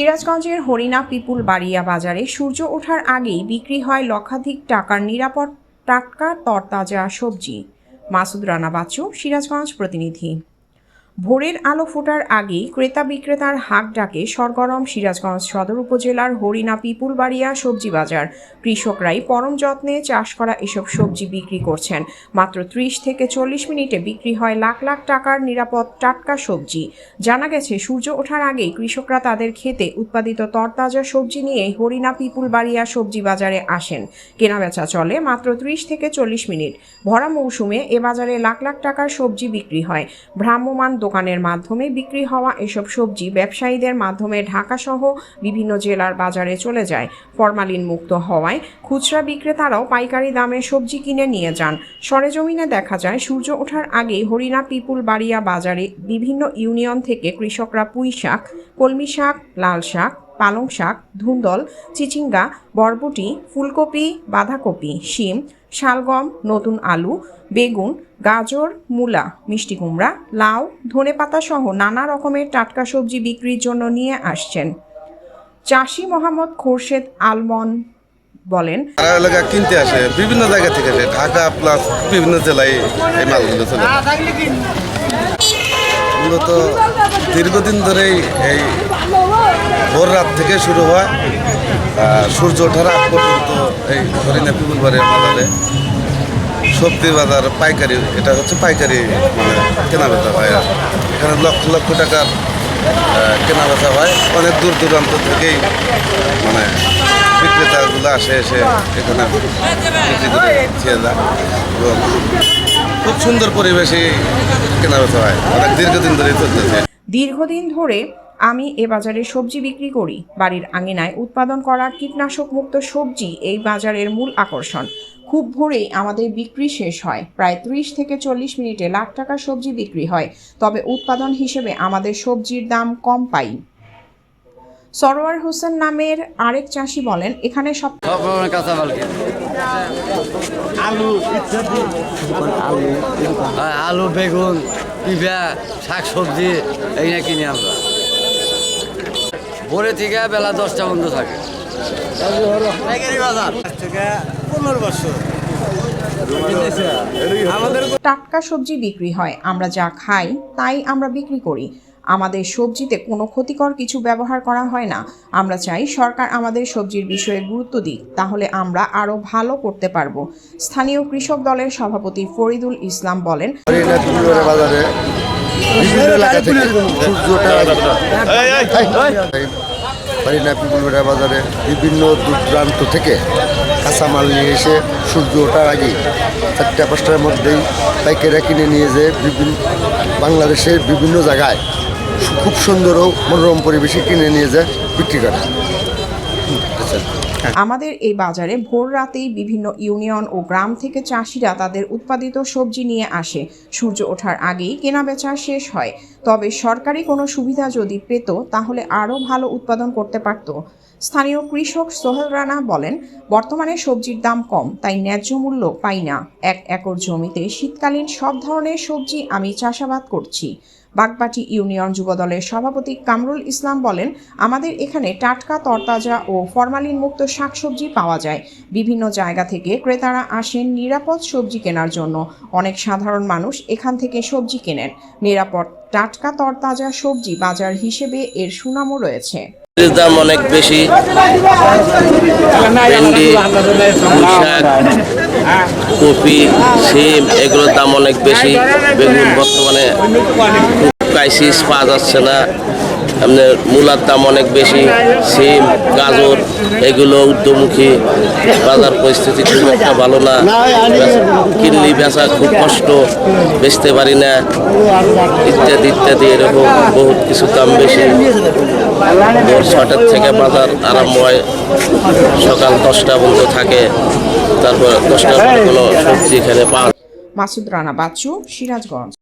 সিরাজগঞ্জের হরিণা পিপুল বাড়িয়া বাজারে সূর্য ওঠার আগেই বিক্রি হয় লক্ষাধিক টাকার নিরাপদ টাটকা তরতাজা সবজি। মাসুদ রানা বাচ্চু, সিরাজগঞ্জ প্রতিনিধি। ভোরের আলো ফোটার আগেই ক্রেতা বিক্রেতার হাক ডাকে সরগরম সিরাজগঞ্জ সদর উপজেলার হরিণা পিপুলবাড়িয়া সবজি বাজার। কৃষকরাই পরম যত্নে চাষ করা এসব সবজি বিক্রি করছেন। মাত্র ত্রিশ থেকে চল্লিশ মিনিটে বিক্রি হয় লাখ লাখ টাকার নিরাপদ টাটকা সবজি। জানা গেছে, সূর্য ওঠার আগেই কৃষকরা তাদের খেতে উৎপাদিত তরতাজা সবজি নিয়ে হরিণা পিপুলবাড়িয়া সবজি বাজারে আসেন। কেনাবেচা চলে মাত্র ত্রিশ থেকে চল্লিশ মিনিট। ভরা মৌসুমে এ বাজারে লাখ লাখ টাকার সবজি বিক্রি হয়। ভ্রাম্যমাণ দোকানের মাধ্যমে বিক্রি হওয়া এসব সবজি ব্যবসায়ীদের মাধ্যমে ঢাকাসহ বিভিন্ন জেলার বাজারে চলে যায়। ফরমালিন মুক্ত হওয়ায় খুচরা বিক্রেতারাও পাইকারি দামে সবজি কিনে নিয়ে যান। সরেজমিনে দেখা যায়, সূর্য ওঠার আগেই হরিণা পিপুল বাড়িয়া বাজারে বিভিন্ন ইউনিয়ন থেকে কৃষকরা পুঁই শাক কলমি শাক লাল শাক পালং শাক, ধুন্দল, চিচিঙ্গা, বরবটি, ফুলকপি, বাঁধাকপি, শিম, শালগম, নতুন আলু, বেগুন, গাজর, মূলা, মিষ্টি কুমড়া, লাউ ধনেপাতা সহ নানা রকমের টাটকা সবজি বিক্রির জন্য নিয়ে আসছেন। চাষি মোহাম্মদ খোরশেদ আলমন বলেন এলাকা কিনতে আসে, বিভিন্ন জায়গা থেকে ঢাকা প্লাস বিভিন্ন জেলায় এই মালগুলো চলে মূলত দীর্ঘদিন ধরেই এই ভোর রাত থেকে শুরু হয় সূর্য ওঠার আগ পর্যন্ত এই হরিণা বাড়ির বাজারে সবজি বাজার পাইকারি এটা হচ্ছে পাইকারি মানে কেনা বেচা হয় আর এখানে লক্ষ লক্ষ টাকার আহ, কেনা বেচা হয়। অনেক দূর দূরান্ত থেকেই মানে বিক্রেতাগুলো আসে এসে এখানে বিক্রি করে এবং খুব সুন্দর পরিবেশে কেনা বেচা হয়। অনেক দীর্ঘদিন ধরেই চলতেছে। দীর্ঘদিন ধরে আমি এ বাজারে সবজি বিক্রি করি। বাড়ির আঙিনায় উৎপাদন করা কীটনাশক মুক্ত সবজি এই বাজারের মূল আকর্ষণ। খুব ভোরেই আমাদের বিক্রি শেষ হয়। প্রায় ত্রিশ থেকে চল্লিশ মিনিটে লাখ টাকার সবজি বিক্রি হয়। তবে উৎপাদন হিসেবে আমাদের সবজির দাম কম পাই। সরোয়ার হোসেন নামের আরেক চাষি বলেন এখানে সব হ্যাঁ, আলু বেগুন শাক সবজি এইগুলো কিনি আমরা। ভোরে থেকে বেলা দশটা বন্ধ থাকে। টাটকা সবজি বিক্রি হয় আমরা যা খাই তাই আমরা বিক্রি করি। আমাদের সবজিতে কোনো ক্ষতিকর কিছু ব্যবহার করা হয় না। আমরা চাই সরকার আমাদের সবজির বিষয়ে গুরুত্ব দিক তাহলে আমরা আরও ভালো করতে পারব। স্থানীয় কৃষক দলের সভাপতি ফরিদুল ইসলাম বলেন বাজারে বিভিন্ন এলাকা থেকে। সূর্যটা হরিণা পিপুলের বাজারে বিভিন্ন দূর দূরান্ত থেকে কাঁচামাল নিয়ে এসে সূর্য ওঠার আগে চারটা পাঁচটার মধ্যেই পাইকারিরা কিনে নিয়ে যেয়ে বিভিন্ন বাংলাদেশের বিভিন্ন জায়গায় খুব সুন্দর ও মনোরম পরিবেশে কিনে নিয়ে যায় বিক্রি করে। আচ্ছা। আমাদের এই বাজারে ভোর রাতেই বিভিন্ন ইউনিয়ন ও গ্রাম থেকে চাষিরা তাদের উৎপাদিত সবজি নিয়ে আসে। সূর্য ওঠার আগেই কেনাবেচা শেষ হয়। তবে সরকারি কোনো সুবিধা যদি পেত, তাহলে আরও ভালো উৎপাদন করতে পারত। স্থানীয় কৃষক সোহেল রানা বলেন, বর্তমানে সবজির দাম কম, তাই ন্যায্য মূল্য পাই না। এক একর জমিতে শীতকালীন সব ধরনের সবজি আমি চাষাবাদ করছি। বাগবাটি ইউনিয়ন যুবদলের সভাপতি কামরুল ইসলাম বলেন, আমাদের এখানে টাটকা, তরতাজা ও ফরমালিন মুক্ত শাকসবজি পাওয়া যায়। বিভিন্ন জায়গা থেকে ক্রেতারা আসেন নিরাপদ সবজি কেনার জন্য। অনেক সাধারণ মানুষ এখান থেকে সবজি কেনেন। নিরাপদ, টাটকা, তরতাজা সবজি বাজার হিসেবে এর সুনামও রয়েছে। এর দাম অনেক বেশি। ভেন্ডি শাক কপি সিম এগুলোর দাম অনেক বেশি। বেগুন বর্তমানে ক্রাইসিস পাওয়া যাচ্ছে না। আপনার মূলার দাম অনেক বেশি, সিম, গাজর, এগুলো ঊর্ধ্বমুখী বাজার পরিস্থিতি খুব একটা ভালো না। কিনলি বেচা খুব কষ্ট, বেচতে পারি না, ইত্যাদি ইত্যাদি, এরকম বহুত কিছু দাম বেশি। ভোর ছটার থেকে বাজার আরম্ভ হয়, সকাল দশটা পর্যন্ত থাকে, তারপর দশটার পরে কোনো সবজি এখানে পাওয়া মাসুদ রানা বাচ্চু, সিরাজগঞ্জ।